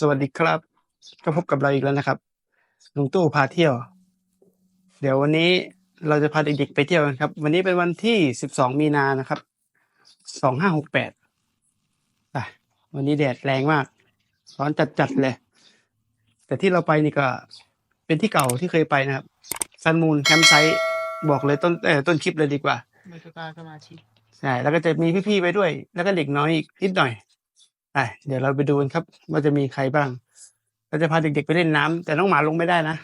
สวัสดีครับ ก็พบกับเราอีกแล้วนะครับลุงตู้พาเที่ยว เดี๋ยววันนี้เราจะพาเด็กๆไปเที่ยวกันครับ วันนี้เป็นวันที่12มีนานะครับ2568อะวันนี้แดดแรงมากร้อนจัดๆเลย แต่ที่เราไปนี่ก็เป็นที่เก่าที่เคยไปนะครับซันมูนแคมป์ไซต์บอกเลยต้นเออต้นคลิปเลยดีกว่าไม่ต้องการสมาชิกใช่แล้วก็จะมีพี่ๆไปด้วย แล้วก็เด็กน้อยอีกนิดหน่อย ไปเดี๋ยวเราไปดูกันครับ ว่าจะมีใครบ้าง เราจะพาเด็กๆไปเล่นน้ำแต่น้องหมาลงไม่ได้นะ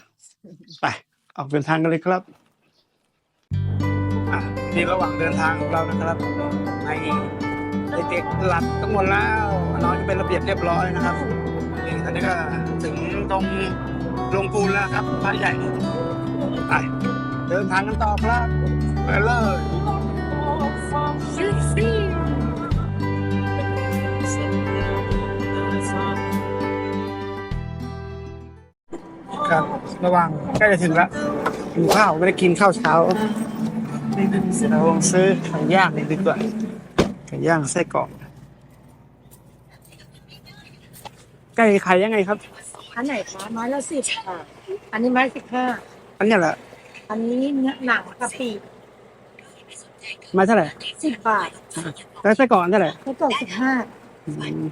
ไป ออกเดินทางกันเลยครับอะนี่ระหว่างเดินทางของเรานะครับในเด็กๆหลับทั้งหมดแล้วน้องจะเป็นระเบียบเรียบร้อยนะครับนี่ตอนนี้ก็ถึงตรงลงปูนแล้วครับพระใหญ่ไปเดินทางกันต่อครับไปเลย ครับ ระหว่างใกล้จะถึงแล้วกินข้าวไม่ได้กินข้าวเช้าเราลองซื้อไก่ย่างนี่ดีกว่าไก่ย่างไส้กรอกไก่ขายยังไงครับ อันไหนคะไม้ละสิบค่ะ อันนี้ไม้สิบห้าอันเนี้ยแหละอันนี้เนื้อหนังกะปิมาเท่าไหร่สิบบาทแล้วไส้กรอกอันเท่าไหร่ แล้วก็สิบห้า อืม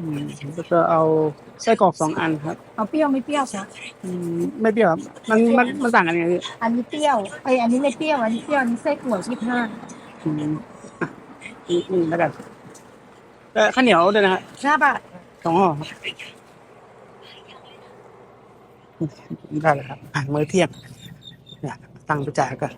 อืมแล้วก็เอาไส้กรอกสองอันครับเอาเปรี้ยวไม่เปรี้ยวคะอืมไม่เปรี้ยวครับมันมันมันต่างกันยังไงพี่อันนี้เปรี้ยวไอยอันนี้ไม่เปรี้ยวอันนี้เปรี้ยวอันนี้ไส้อั่วสิบห้าอืมอะอีกหนึ่งแล้วกันเออข้าวเหนียวด้วยนะฮะห้าบาทสองห่อครับได้เลยครับอะมื้อเที่ยงเนี่ยตั้งไปจ่ายกัน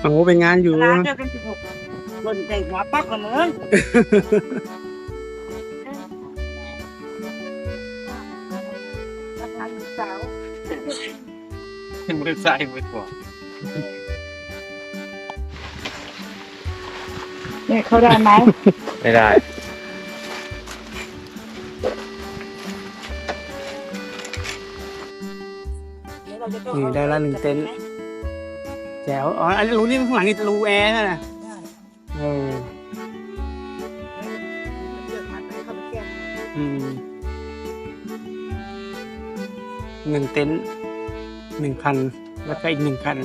โอ้เป็นงานอยู่ร้านเดียวกันสิบหกบนใจหัวปักละมึงร้านสาวมือซ้ายมือขวาเนี่ยเขาได้ไหมไม่ได้ นี่ได้ละหนึ่งเต็นท์แจ๋วอ๋ออันนี้รูนี่ข้างหลังนี่รูแอร์นะนะเอออืมหนึ่งเต็นท์หนึ่งพันแล้วก็อีกหนึ่งพัน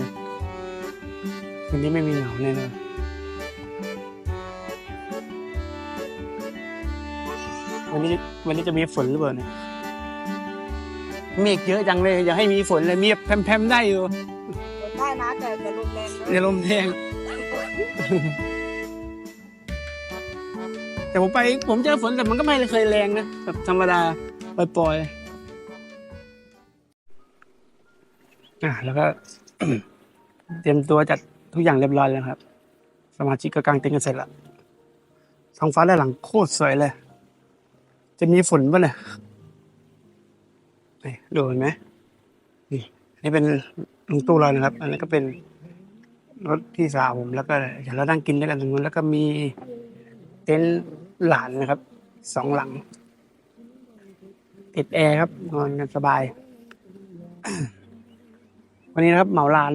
คืนนี้ไม่มีเหงาแน่นอนวันนี้วันนี้จะมีฝนหรือเปล่าเนี่ย เมฆเยอะจังเลย อย่าให้มีฝนเลยมีแบบแพมๆได้อยู่ได้นะแต่จะลมแรงนะในลมแดงแต่ผมไปผมเจอฝนแต่มันก็ไม่เคยแรงนะแบบธรรมดาปล่อยๆอะแล้วก็เตรียมตัวจัดทุกอย่างเรียบร้อยแล้วครับ สมาชิกก็กางเต็นท์กันเสร็จแล้วท้องฟ้าด้านหลังโคตรสวยเลย จะมีฝนป่ะเนี่ยนี่ ดูเห็นไหมนี่นี่เป็นลุงตู้เรานะครับ อันนี้ก็เป็นรถพี่สาวผมแล้วก็เดี๋ยวเรานั่งกินด้วยกันตรงนู้นแล้วก็มีเต็นท์หลานนะครับสองหลัง ติดแอร์ครับ นอนกันสบาย วันนี้นะครับเหมาลาน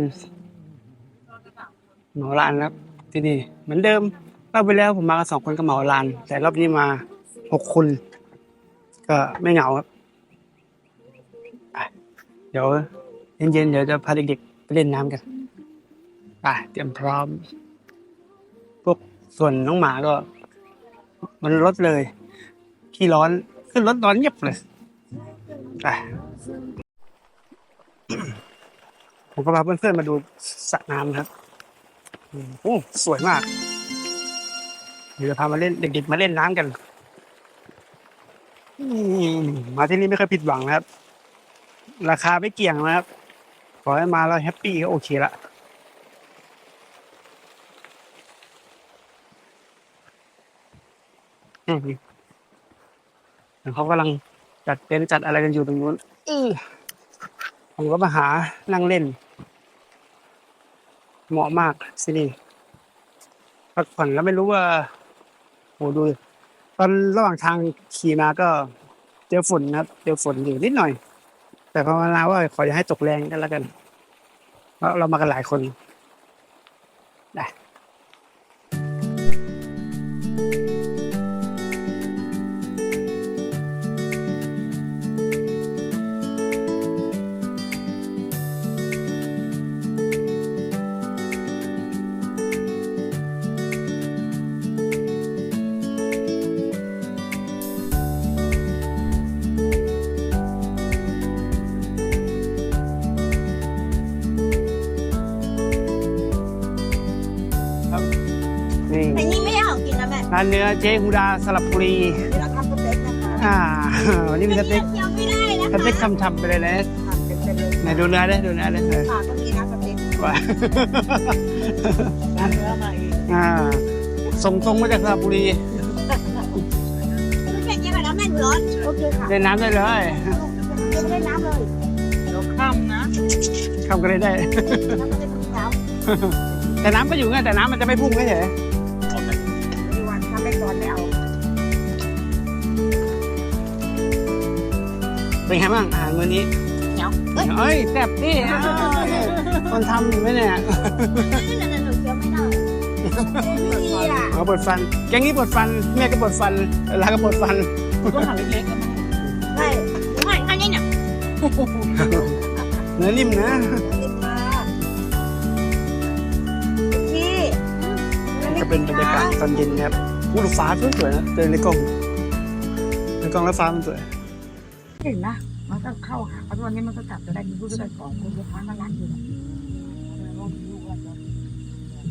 เหมาลานครับ ที่นี่เหมือนเดิมรอบไปแล้วผมมากันสองคนก็เหมาลาน แต่รอบนี้มาหกคน ก็ไม่เหงาครับ เดี๋ยวเย็นๆเดี๋ยวจะพาเด็กๆไปเล่นน้ำกันไปเตรียมพร้อม พวกส่วนน้องหมาก็ มันรถเลยขี้ร้อนขึ้นรถนอนเงียบเลยไปผมก็พาเพื่อนๆมาดูสระน้ำครับอืมโอ้สวยมาก เดี๋ยวจะพามาเล่นเด็กๆมาเล่นน้ำกัน มาที่นี่ไม่เคยผิดหวังนะครับ ราคาไม่เกี่ยงนะครับ ขอให้มาแล้วแฮปปี้ก็โอเคละอืมเดี๋ยวเขากำลังจัดเต็นท์จัดอะไรกันอยู่ตรงนู้นอื้อผมก็มาหานั่งเล่น เหมาะมากที่นี่พักผ่อนแล้วไม่รู้ว่าโหดูดิตอนระหว่างทางขี่มาก็เจอฝนนะครับ เจอฝนอยู่นิดหน่อย แต่ภาวนาว่าขออย่าให้ตกแรงกันแล้วกัน เพราะเรามากันหลายคนานเนื้อเจ๊ฮูดาสลับบุรีเราทำสเต็กนะคะอ่าวันนี้มีสเต็กเคี้ยวไม่ได้นะสเต็กทำๆไปเลยนะทำเป็นเลยไหนดูเนื้อได้ดูเนื้อได้เลยปากก็มีนะสเต็กว่า ร้านเนื้อมาเองอ่า ส่งตรงมาจากสระบุรีไม่เป็นยังไงนะแม่ร้อนโอเคค่ะได้น้ำได้เลยเย็นได้น้ำเลยเดี๋ยวข้ามนะ ทำกันได้ได้ น้ำมันจะถึงน้แต่น้ำก็อยู่ไงแต่น้ำมันจะไม่พุ่งเฉยำ เป็นไงบ้างอาหารมื้อนี้เหนียวเฮ้ยเอ้ยแซ่บดิอ้าวคนทำอยู่ไหมเนี่ยนั่นน่ะหนูเคี้ยวไม่ได้ดีอะเอาปวดฟัน แกงนี้ปวดฟัน แม่ก็ปวดฟันลาก็ปวดฟัน ก็หั่นเล็กๆกันใช่ไม่อันนี้เนี่ยเนื้อนิ่มนะรีบมาพี่ก็เป็นบรรยากาศตอนเย็นครับอู้ดูฟ้าสวยๆนะเดินในกล้องในกล้องแล้วฟ้ามันสวย เห็นนะมันก็เข้าหาเพราะวันนี้มันก็กลับจะได้มีผู้ช่วยของคุณลูกค้ามาร้านอยู่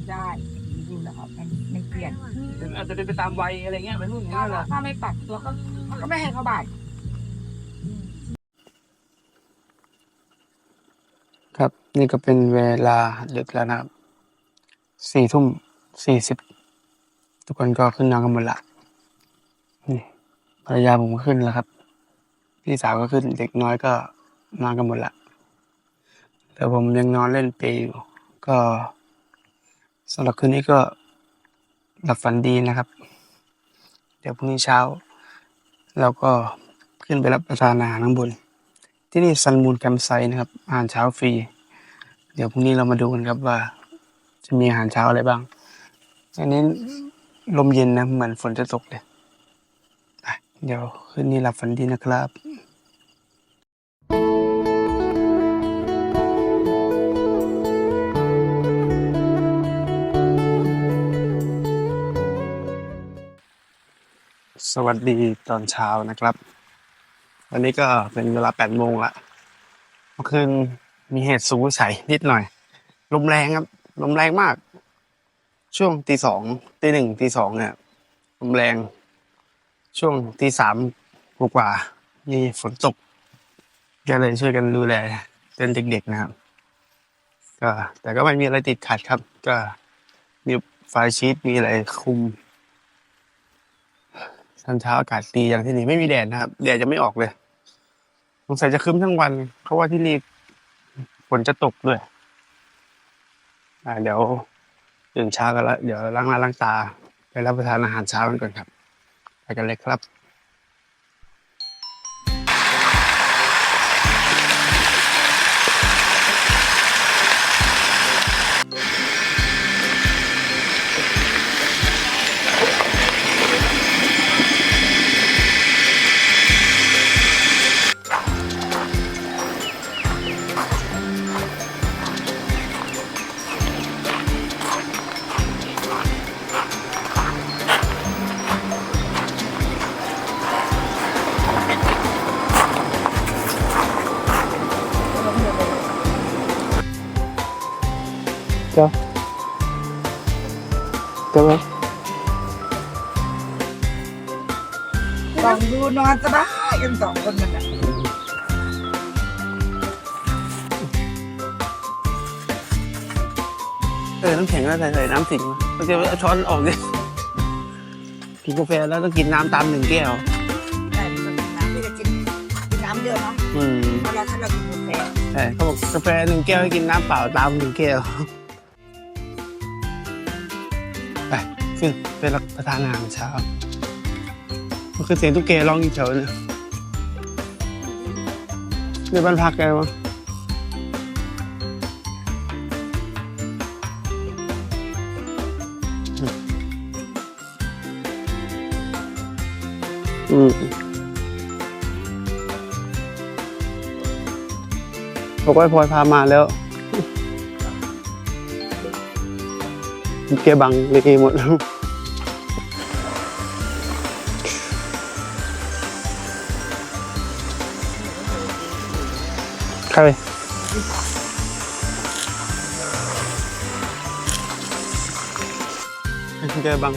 ได้ดูแล้วครับไม่เปลี่ยนอาจจะเป็นไปตามวัยอะไรเงี้ยเป็นรุ่นนี้แหละถ้าไม่ปรับตัวก็ก็ไม่ให้เขาบาทครับนี่ก็เป็นเวลาดึกแล้วนะครับสี่ทุ่มสี่สิบทุกคนก็ขึ้นนอนกันหมดละนี่ภรรยาผมก็ขึ้นแล้วครับ พี่สาวก็ขึ้นเด็กน้อยก็นอนกันหมดละแต่ผมยังนอนเล่นเปอยู่ก็สำหรับคืนนี้ก็หลับฝันดีนะครับ เดี๋ยวพรุ่งนี้เช้า เราก็ขึ้นไปรับประทานอาหารข้างบน ที่นี่ซันมูนแคมไซนะครับ อาหารเช้าฟรี เดี๋ยวพรุ่งนี้เรามาดูกันครับว่า จะมีอาหารเช้าอะไรบ้าง อันนี้ลมเย็นนะ เหมือนฝนจะตกเลย เดี๋ยวคืนนี้หลับฝันดีนะครับ สวัสดีตอนเช้านะครับ วันนี้ก็เป็นเวลาแปดโมงละเมื่อคืนมีเหตุสูงวิสัยนิดหน่อย ลมแรงครับ ลมแรงมาก ช่วงตีสองตีหนึ่งตีสองเนี่ยลมแรง ช่วงตีสามกว่ามีฝนตกก็เลยช่วยกันดูแลเตือนเด็กๆนะครับ ก็แต่ก็ไม่มีอะไรติดขัดครับ ก็มีไฟชีตมีอะไรคุม ตอนเช้าอากาศดีอย่างที่นี่ไม่มีแดดนะครับแดดจะไม่ออกเลยสงสัยจะคืมทั้งวันเพราะว่าที่นี่ฝนจะตกด้วย อ่า เดี๋ยวตื่นเช้ากันแล้ว เดี๋ยวล้างหน้าล้างตา ไปรับประทานอาหารเช้ากันก่อนครับ ไปกันเลยครับ นอนสบายกันสองคนมันอะเออน้ำแข็งก็ใส่ใส่น้ำสิงมันจะเอาช้อนออกเนี่ยกินกาแฟแล้วต้องกินน้ำตามหนึ่งแก้วใช่มันเป็นน้ำที่จะกินกินน้ำเยอะเนาะอืมเวลาถ้าเรากินกาแฟใช่เขาบอกกาแฟหนึ่งแก้วให้กินน้ำเปล่าตามหนึ่งแก้วไปขึ้นไปรับประทานอาหารเช้า มันคือเสียงตุ๊กแกร้องอยู่แถวเนี่ยในบ้านพักแกมั้งอืมบอกว่าพลอยพามาแล้วแกบังเลยหมดแล้ว ใครแกบัง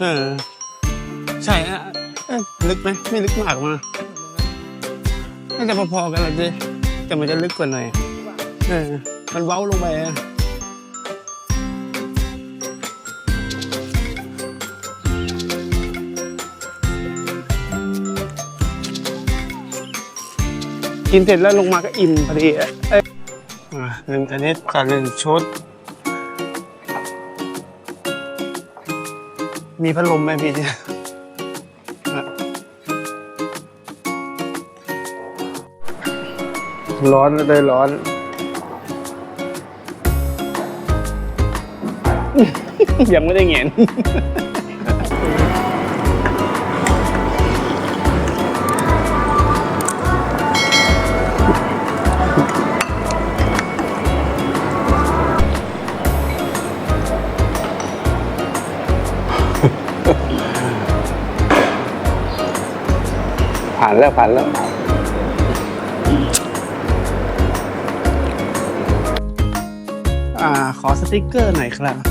เออ ใช่อะลึกไหมไม่ลึกมากมาน่าจะพอๆกันแหละจ๊แต่มันจะลึกกว่าหน่อย เออมันเว้าลงไปกินเสร็จแล้วลงมาก็อิ่มพอดีอะเอ้ยอ่าลืมอันนี้ก่อนลืมชุด มีพัดลมไหมพี่เนี่ยร้อนเลยร้อน ยังไม่ได้เงียนผ่านแล้วผ่านแล้วอ่าขอสติกเกอร์หน่อยครับ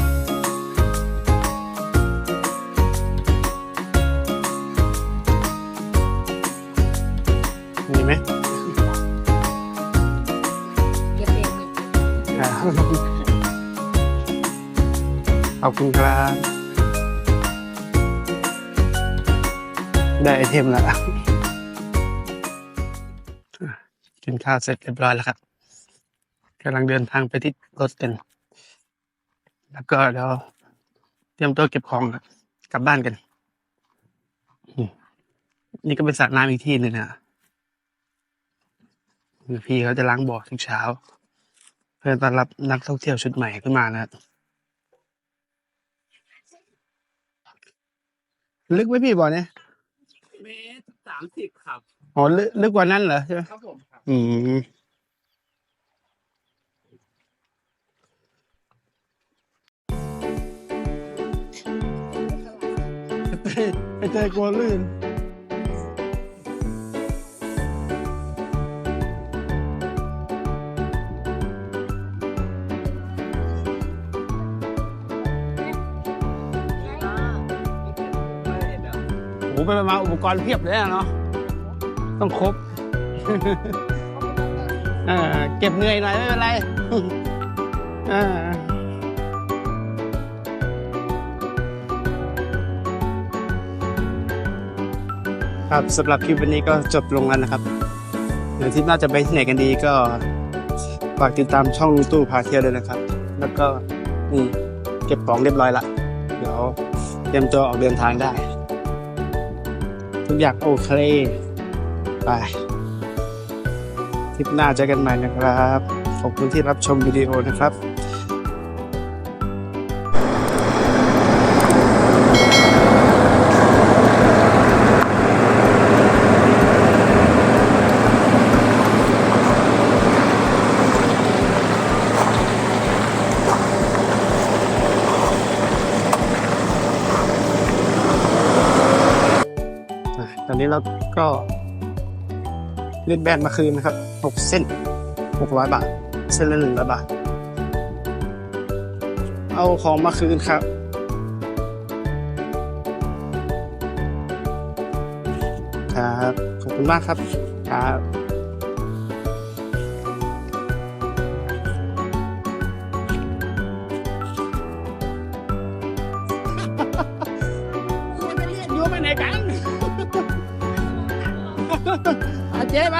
เทมแล้วกินข้าวเสร็จเรียบร้อยแล้วครับกำลังเดินทางไปที่รถกัน แล้วก็เดี๋ยวเตรียมตัวเก็บของครับกลับบ้านกัน นี่ก็เป็นสระน้ำอีกที่หนึ่งนะพี่เขาจะล้างบ่อทุกเช้า เพื่อต้อนรับนักท่องเที่ยวชุดใหม่ขึ้นมานะลึกไหมพี่บ่อเนี่ย เมตรสามสิบครับ อ๋อลึกลึกกว่านั้นเหรอใช่ไหมครับผมครับ อืม ไอ้เต้กลัวลื่น ไปมาอุปกรณ์เพียบเลยอะเนาะต้องครบเก็บเหนื่อยหน่อยไม่เป็นไรครับสำหรับคลิปวันนี้ก็จบลงแล้วนะครับเดี๋ยวที่น่าจะไปที่ไหนกันดีก็ฝากติดตามช่องลุงตู้พาเที่ยวด้วยนะครับ แล้วก็นี่เก็บของเรียบร้อยละ เดี๋ยวเตรียมตัวออกเดินทางได้ ทุกอย่างโอเค ไปคลิปหน้าเจอกันใหม่นะครับ ขอบคุณที่รับชมวิดีโอนะครับ ก็ริบแบนมาคืนนะครับ 6 เส้น 600 บาท เส้นละหนึ่งร้อยบาท เอาของมาคืนครับ ครับ ขอบคุณมากครับ ครับ กันอาเจ๊ไป